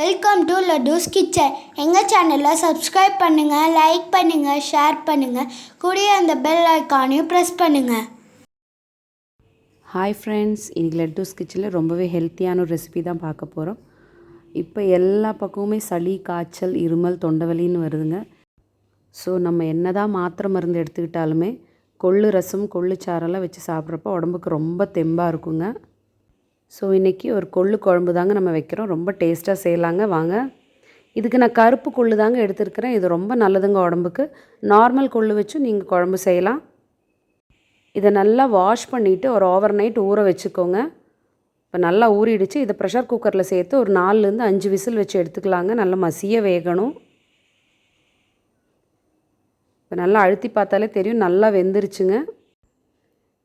Welcome to லட்டூஸ் kitchen எங்கள் சேனலை subscribe பண்ணுங்கள் லைக் பண்ணுங்கள் ஷேர் பண்ணுங்கள் கூடிய அந்த பெல் ஐக்கானையும் ப்ரெஸ் பண்ணுங்கள் ஹாய் ஃப்ரெண்ட்ஸ் இன்றைக்கி லட்டூஸ் கிச்சனில் ரொம்பவே ஹெல்த்தியான ஒரு ரெசிபி தான் பார்க்க போகிறோம் இப்போ எல்லா பக்கமுமே சளி காய்ச்சல் இருமல் தொண்டைவலின்னு வருதுங்க. ஸோ நம்ம என்ன தான் மாத்திரை மருந்து எடுத்துக்கிட்டாலுமே கொள்ளு ரசம் கொள்ளு சாரெல்லாம் வச்சு சாப்பிட்றப்ப உடம்புக்கு ரொம்ப தெம்பாக இருக்குங்க. ஸோ இன்றைக்கி ஒரு கொள்ளு குழம்பு தாங்க நம்ம வைக்கிறோம். ரொம்ப டேஸ்ட்டாக செய்யலாங்க. வாங்க. இதுக்கு நான் கருப்பு கொள்ளு தாங்க எடுத்துருக்கிறேன். இது ரொம்ப நல்லதுங்க உடம்புக்கு. நார்மல் கொள்ளு வச்சும் நீங்கள் குழம்பு செய்யலாம். இதை நல்லா வாஷ் பண்ணிவிட்டு ஒரு ஓவர் நைட் ஊற வச்சுக்கோங்க. இப்போ நல்லா ஊறிடுச்சு. இதை ப்ரெஷர் குக்கரில் சேர்த்து ஒரு நாலுலேருந்து அஞ்சு விசில் வச்சு எடுத்துக்கலாங்க. நல்லா மசிய வேகணும். இப்போ நல்லா அழுத்தி பார்த்தாலே தெரியும். நல்லா வெந்துருச்சுங்க.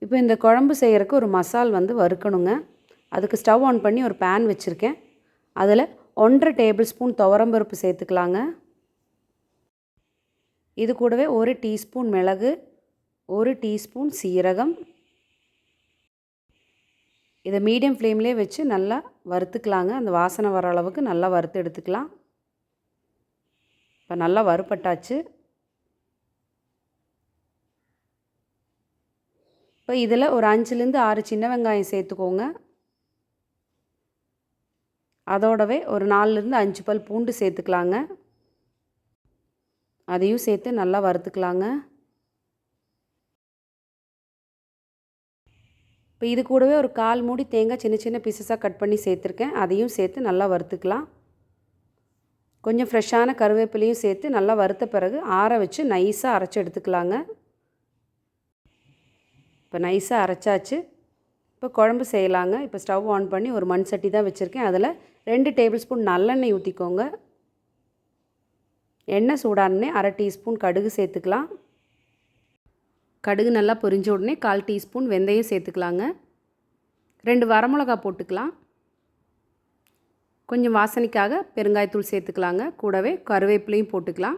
இப்போ இந்த குழம்பு செய்கிறக்கு ஒரு மசால் வந்து வறுக்கணுங்க. அதுக்கு ஸ்டவ் ஆன் பண்ணி ஒரு பேன் வச்சுருக்கேன். அதில் ஒன்றரை டேபிள் ஸ்பூன் துவரம்பருப்பு சேர்த்துக்கலாங்க. இது கூடவே ஒரு டீஸ்பூன் மிளகு ஒரு டீஸ்பூன் சீரகம். இதை மீடியம் ஃப்ளேம்லேயே வச்சு நல்லா வறுத்துக்கலாங்க. அந்த வாசனை வர அளவுக்கு நல்லா வறுத்து எடுத்துக்கலாம். இப்போ நல்லா வறுப்பட்டாச்சு இப்போ இதில் ஒரு அஞ்சுலேருந்து ஆறு சின்ன வெங்காயம் சேர்த்துக்கோங்க. அதோடவே ஒரு நாலுலேருந்து அஞ்சு பல் பூண்டு சேர்த்துக்கலாங்க. அதையும் சேர்த்து நல்லா வறுத்துக்கலாங்க. இப்போ இது கூடவே ஒரு கால் மூடி தேங்காய் சின்ன சின்ன பீசஸாக கட் பண்ணி சேர்த்துருக்கேன். அதையும் சேர்த்து நல்லா வறுத்துக்கலாம். கொஞ்சம் ஃப்ரெஷ்ஷான கருவேப்பிலையும் சேர்த்து நல்லா வறுத்த பிறகு ஆற வச்சு நைஸாக அரைச்சி எடுத்துக்கலாங்க. இப்போ நைஸாக அரைச்சாச்சு. இப்போ குழம்பு செய்யலாங்க. இப்போ ஸ்டவ் ஆன் பண்ணி ஒரு மண் சட்டி தான் வச்சுருக்கேன். அதில் ரெண்டு டேபிள் ஸ்பூன் நல்லெண்ணெய் ஊற்றிக்கோங்க எண்ணெய் சூடானே அரை டீஸ்பூன் கடுகு சேர்த்துக்கலாம். கடுகு நல்லா பொரிஞ்ச உடனே கால் டீஸ்பூன் வெந்தயம் சேர்த்துக்கலாங்க. ரெண்டு வரமிளகா போட்டுக்கலாம். கொஞ்சம் வாசனைக்காக பெருங்காயத்தூள் சேர்த்துக்கலாங்க. கூடவே கருவேப்பிலையும் போட்டுக்கலாம்.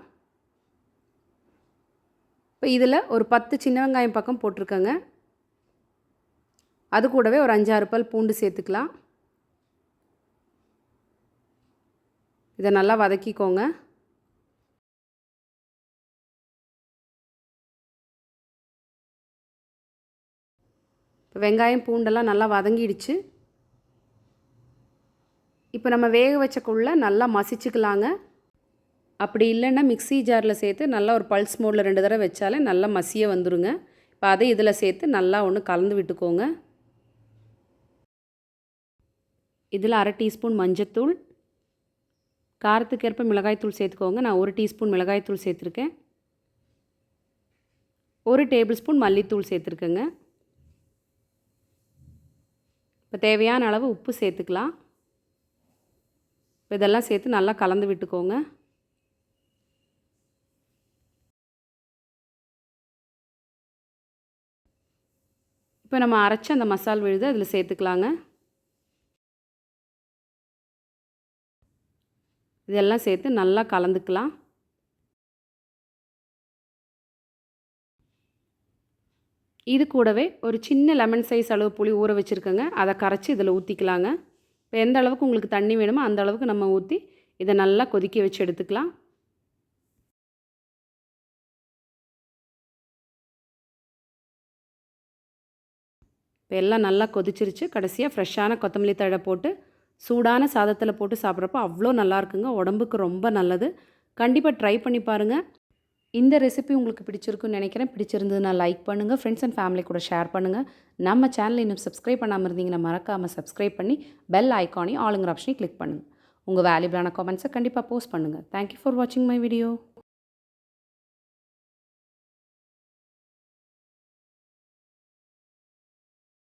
இப்போ இதில் ஒரு பத்து சின்ன வெங்காயம் பக்கம் போட்டிருக்கேங்க. அது கூடவே ஒரு அஞ்சாறு பல் பூண்டு சேர்த்துக்கலாம். இதை நல்லா வதக்கிக்கோங்க. இப்போ வெங்காயம் பூண்டெல்லாம் நல்லா வதங்கிடுச்சு. இப்போ நம்ம வேக வச்சக்குள்ளே நல்லா மசிச்சுக்கலாங்க. அப்படி இல்லைன்னா மிக்ஸி ஜாரில் சேர்த்து நல்லா ஒரு பல்ஸ் மோடில் ரெண்டு தடவை வச்சாலே நல்லா மசிய வந்துடுங்க இப்போ அதை இதில் சேர்த்து நல்லா ஒன்று கலந்து விட்டுக்கோங்க. இதில் அரை டீஸ்பூன் மஞ்சத்தூள் காரத்துக்கேற்ப மிளகாய்த்தூள் சேர்த்துக்கோங்க. நான் ஒரு டீஸ்பூன் மிளகாய்த்தூள் சேர்த்துருக்கேன். ஒரு டேபிள் ஸ்பூன் மல்லித்தூள் சேர்த்துருக்கேங்க. இப்போ தேவையான அளவு உப்பு சேர்த்துக்கலாம். இப்போ இதெல்லாம் சேர்த்து நல்லா கலந்து விட்டுக்கோங்க. இப்போ நம்ம அரைச்ச அந்த மசால் விழுது அதில் சேர்த்துக்கலாங்க. இதெல்லாம் சேர்த்து நல்லா கலந்துக்கலாம். இது கூடவே ஒரு சின்ன லெமன் சைஸ் அளவு புளி ஊற வச்சுருக்கேங்க. அதை கரைச்சி இதில் ஊற்றிக்கலாங்க இப்போ எந்த அளவுக்கு உங்களுக்கு தண்ணி வேணுமோ அந்த அளவுக்கு நம்ம ஊற்றி இதை நல்லா கொதிக்க வச்சு எடுத்துக்கலாம். இப்போ எல்லாம் நல்லா கொதிச்சிருச்சு. கடைசியாக ஃப்ரெஷ்ஷான கொத்தமல்லி தழை போட்டு சூடான சாதத்தில் போட்டு சாப்பிட்றப்போ அவ்வளோ நல்லா இருக்குங்க உடம்புக்கு ரொம்ப நல்லது. கண்டிப்பாக ட்ரை பண்ணி பாருங்கள் இந்த ரெசிபி உங்களுக்கு பிடிச்சிருக்குன்னு நினைக்கிறேன். பிடிச்சிருந்ததுன்னா லைக் பண்ணுங்கள் ஃப்ரெண்ட்ஸ் அண்ட் ஃபேமிலி கூட ஷேர் பண்ணுங்கள் நம்ம சேனல் இன்னும் சப்ஸ்கிரைப் பண்ணாமல் இருந்தீங்கன்னா மறக்காமல் சப்ஸ்கிரைப் பண்ணி பெல் ஐக்கானையும் ஆளுங்கிற ஆப்ஷனையும் கிளிக் பண்ணுங்கள் உங்கள் வேல்யூபிளான காமெண்ட்ஸை கண்டிப்பாக போஸ்ட் பண்ணுங்கள் தேங்க்யூ ஃபார் வாட்சிங் மை வீடியோ